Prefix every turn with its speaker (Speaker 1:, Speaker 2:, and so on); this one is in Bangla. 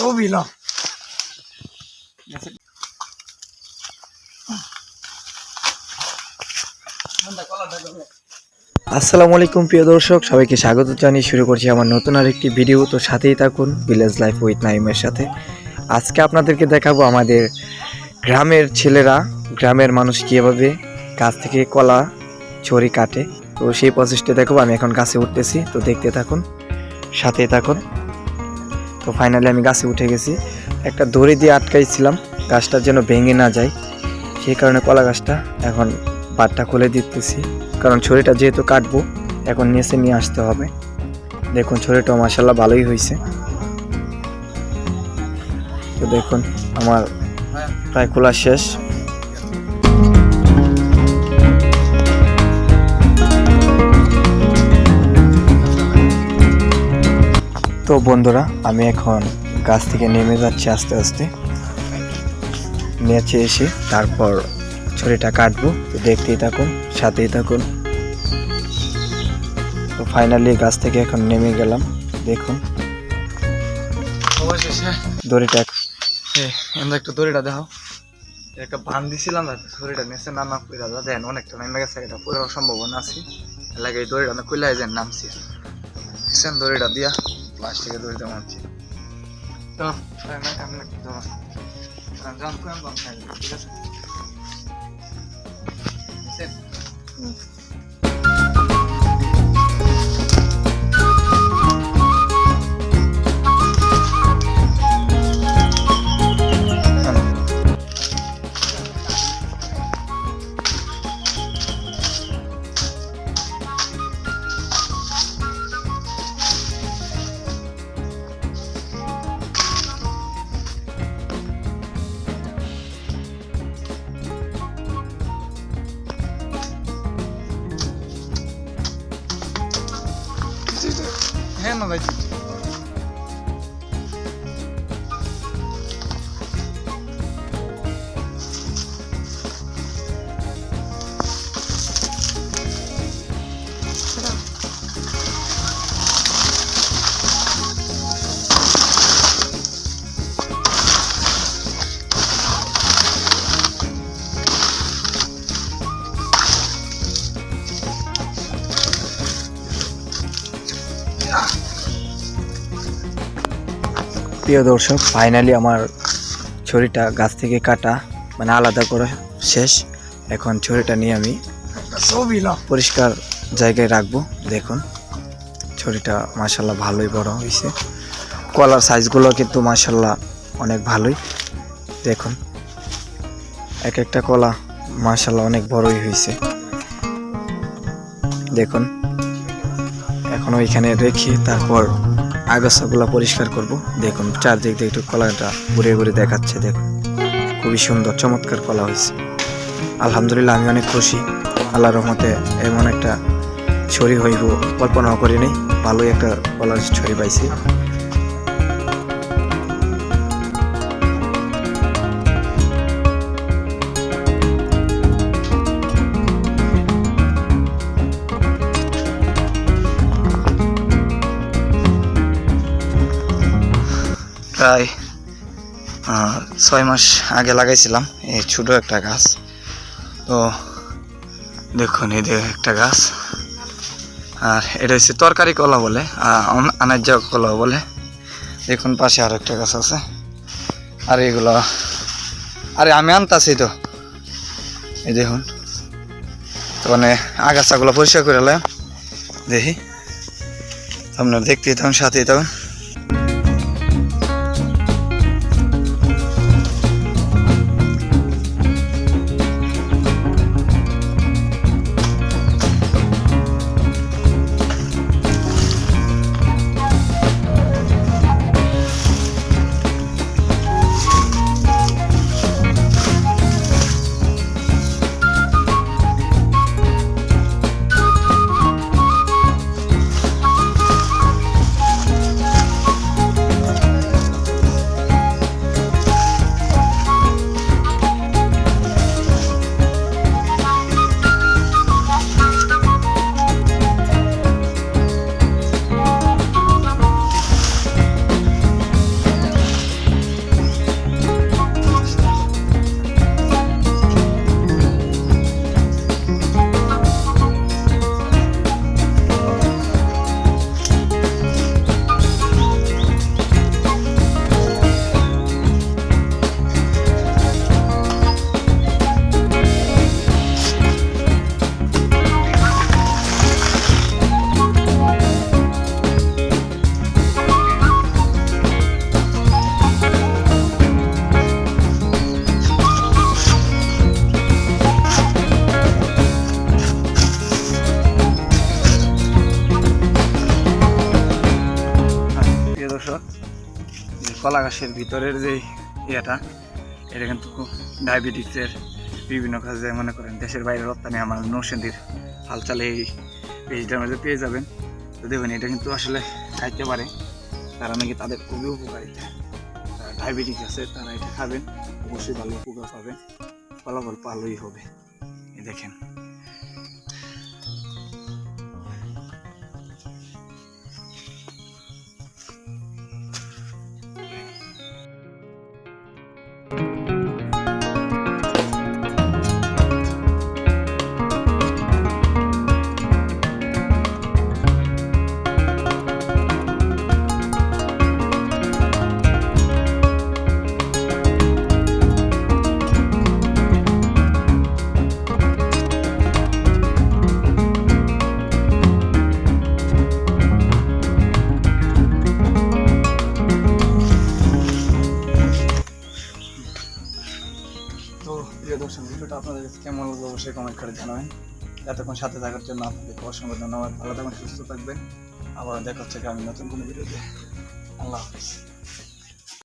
Speaker 1: ছবি না।
Speaker 2: আসসালামু আলাইকুম, প্রিয় দর্শক। সবাইকে স্বাগত জানিয়ে শুরু করছি আমার নতুন আরেকটি ভিডিও। তো সাথেই থাকুন ভিলেজ লাইফ উইথ নাইমের সাথে। আজকে আপনাদেরকে দেখাবো আমাদের গ্রামের ছেলেরা, গ্রামের মানুষ কীভাবে গাছ থেকে কলা, ছড়ি কাটে। তো সেই প্রসেসটা দেখাবো আমি এখন গাছে উঠতেছি, তো দেখতে থাকুন, সাথেই থাকুন। তো ফাইনালি আমি গাছে উঠে গেছি। একটা দড়ি দিয়ে আটকাইছিলাম, গাছটা যেন ভেঙে না যায়। সেই কারণে কলা গাছটা এখন বাটটা খুলে দিতেছি। কারণ ছড়িটা যেহেতু কাটবো, এখন নিচে নিয়ে আসতে হবে। দেখুন ছড়িটা মাসাল্লাহ ভালোই হয়েছে তো দেখুন, আমার প্রায় খোলা শেষ। তো বন্ধুরা আমি এখন গাছ থেকে নেমে যাচ্ছি আস্তে আস্তে। নেচে এসে তারপর ছুরিটা কাটবো। তো দেখতেই থাকুন সাথেই থাকুন। তো ফাইনালি গাছ থেকে এখন নেমে গেলাম দেখুন। দড়িটা
Speaker 1: একটু দড়িটা দেখাও। একটা বান দিছিলাম না দড়িটা নেছে নামা কইরা যা দেন অনেকটা নেমে গেছে এটা পুরো সম্ভাবনা আছে। লাগে এই দড়িটা আমি কইলাই যেন নামছি। দড়িটা দিয়া। প্লাস্টিকের দড়িটা মারছি। তো না আমি কি কোন বান খাই ঠিক আছে? не молодіть.
Speaker 2: প্রিয় দর্শক ফাইনালি আমার ছড়িটা গাছ থেকে কাটা মানে আলাদা করা শেষ। এখন ছড়িটা নিয়ে আমি পরিষ্কার জায়গায় রাখব। দেখুন ছড়িটা মাসাল্লাহ ভালোই বড় হয়েছে। কলার সাইজগুলো কিন্তু মাসাল্লাহ অনেক ভালোই। দেখুন, এক একটা কলা মাসাল্লাহ অনেক বড়ই হয়েছে। দেখুন, এখন ওইখানে রেখে তারপর আগাছাগুলো পরিষ্কার করব। দেখুন, চারদিক দিয়ে একটু কলাটা ঘুরে ঘুরে দেখাচ্ছে, দেখুন। খুবই সুন্দর, চমৎকার কলা হয়েছে। আলহামদুলিল্লাহ, আমি অনেক খুশি। আল্লাহ রহমতে এমন একটা ছড়ি হইব, কল্পনাও করিনি। ভালোই একটা কলার ছড়ি পাইছি।
Speaker 1: ছয় মাস আগে লাগাইছিলাম এই ছোটো একটা গাছ। তো দেখুন, এই একটা গাছ। আর এটা হচ্ছে তরকারি কলা বলে আনাজ কলা বলে। দেখুন, পাশে আর একটা গাছ আছে। আর এগুলো, আরে আমি আনতাছি তো। এই দেখুন, তো মানে আগাছাগুলো পরিষ্কার করে দেখি, আপনার দেখতেই তখন সাথেই তখন কলা গাছের ভিতরের যে ইয়েটা, এটা কিন্তু ডায়াবেটিসের বিভিন্ন কাজে মনে করেন দেশের বাইরে রপ্তানি আমার নৌসেন্দির হালচালে এই পেজটার মধ্যে পেয়ে যাবেন। তো দেখবেন এটা কিন্তু আসলে খাইতে পারে। তারা নাকি তাদের খুবই উপকারিতা যারা ডায়াবেটিস আছে, তারা এটা খাবেন। অবশ্যই ভালো উপকার পাবেন। ফলাফল ভালোই হবে। দেখেন। প্রিয় দর্শক ভিডিওটা আপনাদের কাছে কেমন লাগল অবশ্যই কমেন্ট করে জানাবেন। এতক্ষণ সাথে থাকার জন্য আপনাদেরকে অসংখ্য ধন্যবাদ। ভালো থাকবেন, সুস্থ থাকবেন। আবার দেখা হচ্ছে আমি নতুন কোনো ভিডিওতে। আল্লাহ হাফিজ।